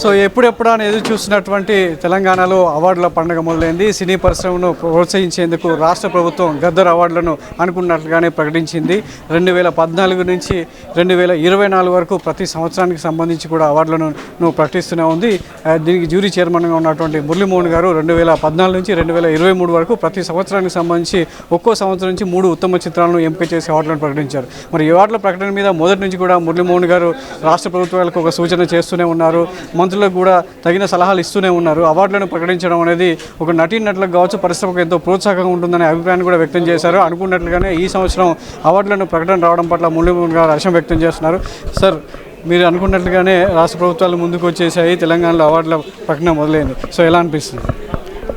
So ఎప్పుడెప్పుడు అని ఎదురు చూస్తున్నటువంటి తెలంగాణలో అవార్డుల పండుగ మొదలైంది. సినీ పరిశ్రమను ప్రోత్సహించేందుకు రాష్ట్ర ప్రభుత్వం గద్దర్ అవార్డులను అనుకున్నట్లుగానే ప్రకటించింది. రెండు వేల పద్నాలుగు నుంచి రెండు వేల ఇరవై నాలుగు వరకు ప్రతి సంవత్సరానికి సంబంధించి కూడా అవార్డులను ప్రకటిస్తూనే ఉంది. దీనికి జ్యూరీ చైర్మన్గా ఉన్నటువంటి మురళీమోహన్ గారు రెండు వేల పద్నాలుగు నుంచి రెండు వేల ఇరవై మూడు వరకు ప్రతి సంవత్సరానికి సంబంధించి ఒక్కో సంవత్సరం నుంచి మూడు ఉత్తమ చిత్రాలను ఎంపిక చేసి అవార్డులను ప్రకటించారు. మరి ఈ అవార్డుల ప్రకటన మీద మొదటి నుంచి కూడా మురళీమోహన్ గారు రాష్ట్ర ప్రభుత్వాలకు ఒక సూచన చేస్తూనే ఉన్నారు. మంత్రులకు కూడా తగిన సలహాలు ఇస్తూనే ఉన్నారు. అవార్డులను ప్రకటించడం అనేది ఒక నటీనటులకు కావచ్చు పరిశ్రమకు ఎంతో ప్రోత్సాహంగా ఉంటుందనే అభిప్రాయాన్ని కూడా వ్యక్తం చేశారు. అనుకున్నట్లుగానే ఈ సంవత్సరం అవార్డులను ప్రకటన రావడం పట్ల మురళీమోహన్ గారు హర్షం వ్యక్తం చేస్తున్నారు. సార్ మీరు అనుకున్నట్లుగానే రాష్ట్ర ప్రభుత్వాలు ముందుకు వచ్చేసాయి తెలంగాణలో అవార్డుల ప్రకటన మొదలైంది. సో ఎలా అనిపిస్తుంది?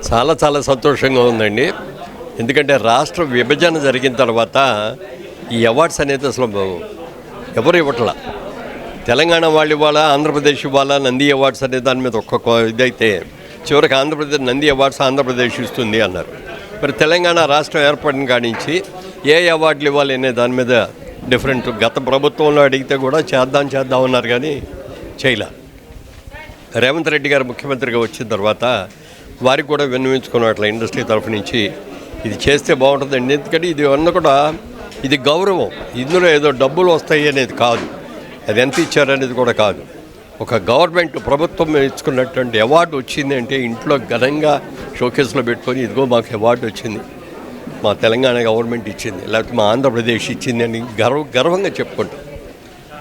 చాలా చాలా సంతోషంగా ఉందండి. ఎందుకంటే రాష్ట్ర విభజన జరిగిన తర్వాత ఈ అవార్డ్స్ అనేది అసలు ఎవరు ఇవ్వట్లా? తెలంగాణ వాళ్ళు ఇవ్వాలా ఆంధ్రప్రదేశ్ ఇవ్వాలా నంది అవార్డ్స్ అనే దాని మీద ఒక్కొక్క ఇదైతే చివరికి ఆంధ్రప్రదేశ్ నంది అవార్డ్స్ ఆంధ్రప్రదేశ్ ఇస్తుంది అన్నారు. మరి తెలంగాణ రాష్ట్రం ఏర్పడిన కానించి ఏ అవార్డులు ఇవ్వాలి అనే దాని మీద డిఫరెంట్ గత ప్రభుత్వంలో అడిగితే కూడా చేద్దాం చేద్దాం అన్నారు కానీ చేయలే. రేవంత్ రెడ్డి గారు ముఖ్యమంత్రిగా వచ్చిన తర్వాత వారికి కూడా విన్నవించుకున్నట్ల ఇండస్ట్రీ తరఫు నుంచి ఇది చేస్తే బాగుంటుందండి. ఎందుకంటే ఇది అన్న కూడా ఇది గౌరవం. ఇందులో ఏదో డబ్బులు వస్తాయి అనేది కాదు. అది ఎంత ఇచ్చారనేది కూడా కాదు. ఒక గవర్నమెంట్ ప్రభుత్వం ఇచ్చుకున్నటువంటి అవార్డు వచ్చింది అంటే ఇంట్లో ఘనంగా షోకేస్లో పెట్టుకొని ఇదిగో మాకు అవార్డు వచ్చింది. మా తెలంగాణ గవర్నమెంట్ ఇచ్చింది లేకపోతే మా ఆంధ్రప్రదేశ్ ఇచ్చింది అని గర్వ గర్వంగా చెప్పుకుంటాం.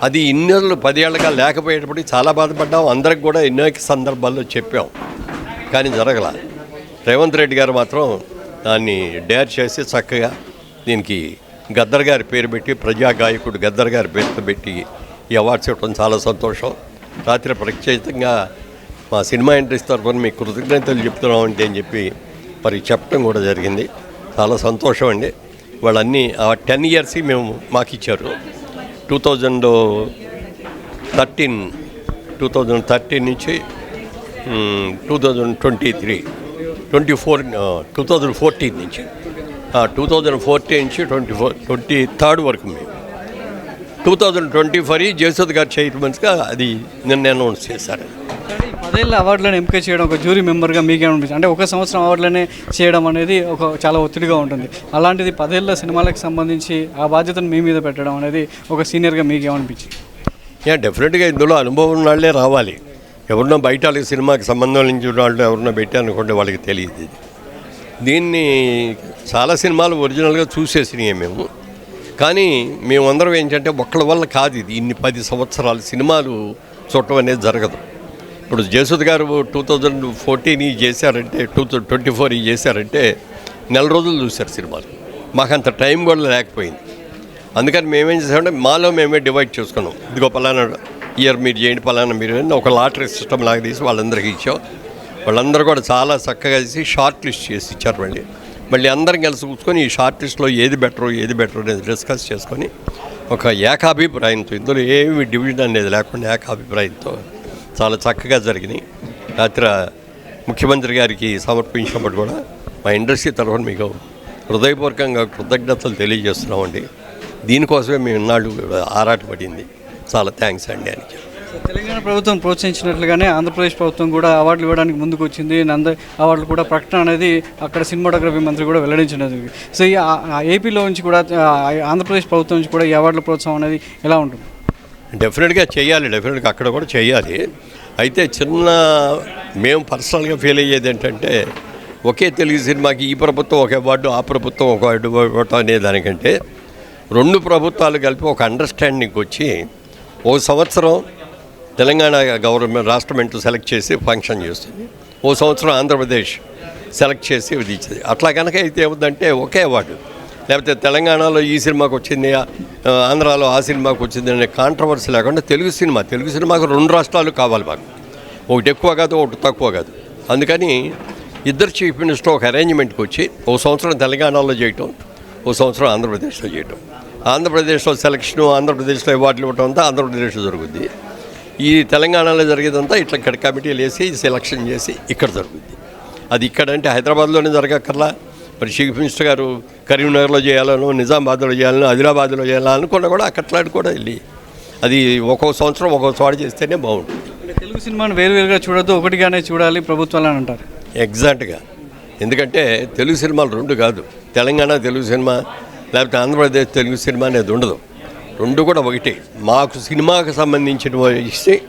అది ఇన్నేళ్ళు పదేళ్ళగా లేకపోయేటప్పటికి చాలా బాధపడ్డాం. అందరికి కూడా ఎన్నో సందర్భాల్లో చెప్పాం. కానీ జరగల. రేవంత్ రెడ్డి గారు మాత్రం దాన్ని డేర్ చేసి చక్కగా దీనికి గద్దర్ గారి పేరు పెట్టి ప్రజా గాయకుడు గద్దర్ గారి పేరుతో పెట్టి ఈ అవార్డ్స్ ఇవ్వడం చాలా సంతోషం. రాత్రి ప్రత్యేకంగా మా సినిమా ఇండస్ట్రీ తరఫున మీకు కృతజ్ఞతలు చెప్తున్నాం అంటే అని చెప్పి మరి చెప్పడం కూడా జరిగింది. చాలా సంతోషం అండి. వాళ్ళన్నీ ఆ టెన్ ఇయర్స్ మేము మాకు ఇచ్చారు. Two thousand thirteen two thousand thirteen నుంచి two thousand twenty three twenty four two thousand fourteen నుంచి టూ థౌజండ్ ఫోర్టీన్ నుంచి ట్వంటీ ఫోర్ ట్వంటీ థర్డ్ వరకు మేము. Two thousand twenty four Jayasudh గారు చైర్మన్స్గా అది నిన్న అనౌన్స్ చేశారు. పదేళ్ళ అవార్డులను ఎంపిక చేయడం ఒక జ్యూరీ మెంబర్గా మీకేమనిపించింది అంటే ఒక సంవత్సరం అవార్డులనే చేయడం అనేది ఒక చాలా ఒత్తిడిగా ఉంటుంది. అలాంటిది పదేళ్ళ సినిమాలకు సంబంధించి ఆ బాధ్యతను మీ మీద పెట్టడం అనేది ఒక సీనియర్గా మీకేమనిపించింది యా డెఫినెట్గా ఇందులో అనుభవం ఉన్న వాళ్ళే రావాలి. ఎవరినో బయట వాళ్ళకి సినిమాకి సంబంధం నుంచి ఉన్న వాళ్ళు ఎవరినో పెట్టి అనుకుంటే వాళ్ళకి తెలియదు ఇది. దీన్ని చాలా సినిమాలు ఒరిజినల్గా చూసేసినాయి మేము. కానీ మేమందరం ఏంటంటే ఒక్కళ్ళ వల్ల కాదు ఇది. ఇన్ని పది సంవత్సరాలు సినిమాలు చూడటం అనేది జరగదు. ఇప్పుడు జయసుద్ గారు టూ థౌజండ్ ఫోర్టీన్ ఈ చేశారంటే టూ థౌజండ్ ట్వంటీ ఫోర్ ఈ చేశారంటే నెల రోజులు చూశారు సినిమాలు. మాకు అంత టైం కూడా లేకపోయింది. అందుకని మేమేం చేసామంటే మాలో మేమే డివైడ్ చేసుకున్నాం. ఇదిగో పలానా ఇయర్ మీరు చేయండి పలానా మీరు ఒక లాటరీ సిస్టమ్ లాగా తీసి వాళ్ళందరికీ ఇచ్చాం. వాళ్ళందరూ కూడా చాలా చక్కగా చేసి షార్ట్ లిస్ట్ చేసి ఇచ్చారు మళ్ళీ. మళ్ళీ అందరం కలిసి కూర్చొని ఈ షార్ట్ లిస్ట్లో ఏది బెటర్ ఏది బెటర్ అనేది డిస్కస్ చేసుకొని ఒక ఏకాభిప్రాయంతో ఇందులో ఏమి డివిజన్ అనేది లేకుండా ఏకాభిప్రాయంతో చాలా చక్కగా జరిగినాయి. రాత్రి ముఖ్యమంత్రి గారికి సమర్పించినప్పుడు కూడా మా ఇండస్ట్రీ తరఫున మీకు హృదయపూర్వకంగా కృతజ్ఞతలు తెలియజేస్తున్నామండి. దీనికోసమే మేము ఇన్నాళ్ళు కూడా ఆరాటపడింది. చాలా థ్యాంక్స్ అండి అని చెప్పి తెలంగాణ ప్రభుత్వం ప్రోత్సహించినట్లుగానే ఆంధ్రప్రదేశ్ ప్రభుత్వం కూడా అవార్డులు ఇవ్వడానికి ముందుకు వచ్చింది నంద అవార్డులు కూడా ప్రకటన అనేది అక్కడ సినిమాటోగ్రఫీ మంత్రి కూడా వెల్లడించినది సో ఈ ఏపీలో నుంచి కూడా ఆంధ్రప్రదేశ్ ప్రభుత్వం నుంచి కూడా ఈ అవార్డుల ప్రోత్సాహం అనేది ఎలా ఉంటుంది? డెఫినెట్గా చేయాలి. డెఫినెట్గా అక్కడ కూడా చేయాలి. అయితే చిన్న మేము పర్సనల్గా ఫీల్ అయ్యేది ఏంటంటే ఒకే తెలుగు సినిమాకి ఈ ప్రభుత్వం ఒక అవార్డు ఆ ప్రభుత్వం ఒక అవార్డు ఇవ్వటం అనే దానికంటే రెండు ప్రభుత్వాలు కలిపి ఒక అండర్స్టాండింగ్ వచ్చి ఓ సంవత్సరం తెలంగాణ గవర్నమెంట్ రాష్ట్రమెంట్ సెలెక్ట్ చేసి ఫంక్షన్ చేస్తుంది. ఓ సంవత్సరం ఆంధ్రప్రదేశ్ సెలెక్ట్ చేసి విధించింది. అట్లా కనుక అయితే ఏముందంటే ఒకే అవార్డు. లేకపోతే తెలంగాణలో ఈ సినిమాకి వచ్చింది ఆంధ్రాలో ఆ సినిమాకి వచ్చింది అనే కాంట్రవర్సీ లేకుండా తెలుగు సినిమా తెలుగు సినిమాకు రెండు రాష్ట్రాలు కావాలి మాకు. ఒకటి ఎక్కువ కాదు ఒకటి తక్కువ కాదు. అందుకని ఇద్దరు చీఫ్ మినిస్టర్ ఒక అరేంజ్మెంట్కి వచ్చి ఓ సంవత్సరం తెలంగాణలో చేయటం ఓ సంవత్సరం ఆంధ్రప్రదేశ్లో చేయటం. ఆంధ్రప్రదేశ్లో సెలక్షను ఆంధ్రప్రదేశ్లో అవార్డులు ఇవ్వటం అంతా ఆంధ్రప్రదేశ్లో జరుగుద్ది. ఈ తెలంగాణలో జరిగేదంతా ఇట్లా ఇక్కడ కమిటీలు వేసి సెలక్షన్ చేసి ఇక్కడ జరుగుద్ది. అది ఇక్కడ అంటే హైదరాబాద్లోనే జరగక్కర్లా. మరి చీఫ్ మినిస్టర్ గారు కరీంనగర్లో చేయాలను నిజామాబాద్లో చేయాలను ఆదిలాబాద్లో చేయాలని అనుకున్నా కూడా అక్కట్లాడి కూడా వెళ్ళి. అది ఒక్కో సంవత్సరం ఒక్కో చోట చేస్తేనే బాగుంటుంది. తెలుగు సినిమాను వేరువేరుగా చూడొద్దు ఒకటిగానే చూడాలి ప్రభుత్వాలు అని అంటారు. ఎగ్జాక్ట్గా. ఎందుకంటే తెలుగు సినిమాలు రెండు కాదు. తెలంగాణ తెలుగు సినిమా లేకపోతే ఆంధ్రప్రదేశ్ తెలుగు సినిమా అనేది ఉండదు. రెండు కూడా ఒకటే. మాకు సినిమాకు సంబంధించిన ఇస్తే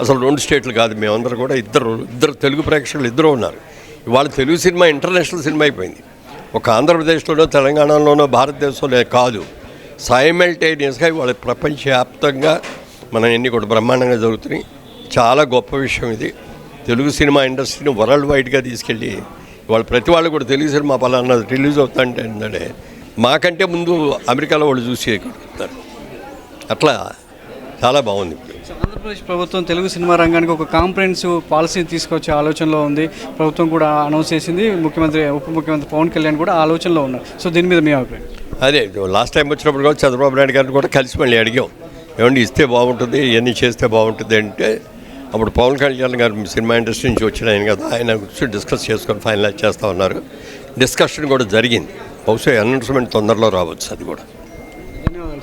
అసలు రెండు స్టేట్లు కాదు మేమందరూ కూడా ఇద్దరు ఇద్దరు తెలుగు ప్రేక్షకులు ఇద్దరు ఉన్నారు. ఇవాళ తెలుగు సినిమా ఇంటర్నేషనల్ సినిమా అయిపోయింది. ఒక ఆంధ్రప్రదేశ్లోనో తెలంగాణలోనో భారతదేశంలో కాదు. సైమల్టేనియస్గా ఇవాళ ప్రపంచవ్యాప్తంగా మన ఎన్ని కూడా బ్రహ్మాండంగా జరుగుతున్నాయి. చాలా గొప్ప విషయం ఇది. తెలుగు సినిమా ఇండస్ట్రీని వరల్డ్ వైడ్గా తీసుకెళ్ళి వాళ్ళు ప్రతి వాళ్ళు కూడా తెలుగు సినిమా పలానా రిలీజ్ అవుతుంటే ఏంటంటే మాకంటే ముందు అమెరికాలో వాళ్ళు చూసి ఎక్కడుతున్నారు అట్లా చాలా బాగుంది. ఇప్పుడు ఆంధ్రప్రదేశ్ ప్రభుత్వం తెలుగు సినిమా రంగానికి ఒక కాంప్రహెన్సివ్ పాలసీ తీసుకొచ్చే ఆలోచనలో ఉంది. ప్రభుత్వం కూడా అనౌన్స్ చేసింది. ముఖ్యమంత్రి ఉప ముఖ్యమంత్రి పవన్ కళ్యాణ్ కూడా ఆలోచనలో ఉన్నారు. సో దీని మీద మీ అభిప్రాయం? అదే లాస్ట్ టైం వచ్చినప్పుడు కూడా చంద్రబాబు నాయుడు గారిని కూడా కలిసి మళ్ళీ అడిగాం. ఏమండి ఇస్తే బాగుంటుంది ఇవన్నీ చేస్తే బాగుంటుంది అంటే అప్పుడు పవన్ కళ్యాణ్ గారు సినిమా ఇండస్ట్రీ నుంచి వచ్చిన ఆయన కదా ఆయన గురించి డిస్కస్ చేసుకొని ఫైనలైజ్ చేస్తూ ఉన్నారు. డిస్కషన్ కూడా జరిగింది. బహుశా అనౌన్స్మెంట్ తొందరలో రావచ్చు అది కూడా.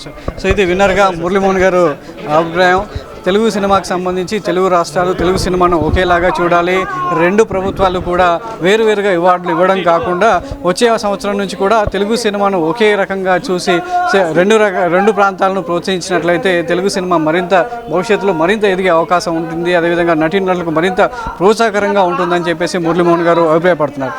ధన్యవాదాలు సో ఇది విన్నర్గా మురళీమోహన్ గారు అభిప్రాయం తెలుగు సినిమాకి సంబంధించి తెలుగు రాష్ట్రాలు తెలుగు సినిమాను ఒకేలాగా చూడాలి. రెండు ప్రభుత్వాలు కూడా వేరువేరుగా అవార్డులు ఇవ్వడం కాకుండా వచ్చే సంవత్సరం నుంచి కూడా తెలుగు సినిమాను ఒకే రకంగా చూసి రెండు రక రెండు ప్రాంతాలను ప్రోత్సహించినట్లయితే తెలుగు సినిమా మరింత భవిష్యత్తులో మరింత ఎదిగే అవకాశం ఉంటుంది. అదేవిధంగా నటీనటులకు మరింత ప్రోత్సాహకరంగా ఉంటుందని చెప్పేసి మురళీమోహన్ గారు అభిప్రాయపడుతున్నారు.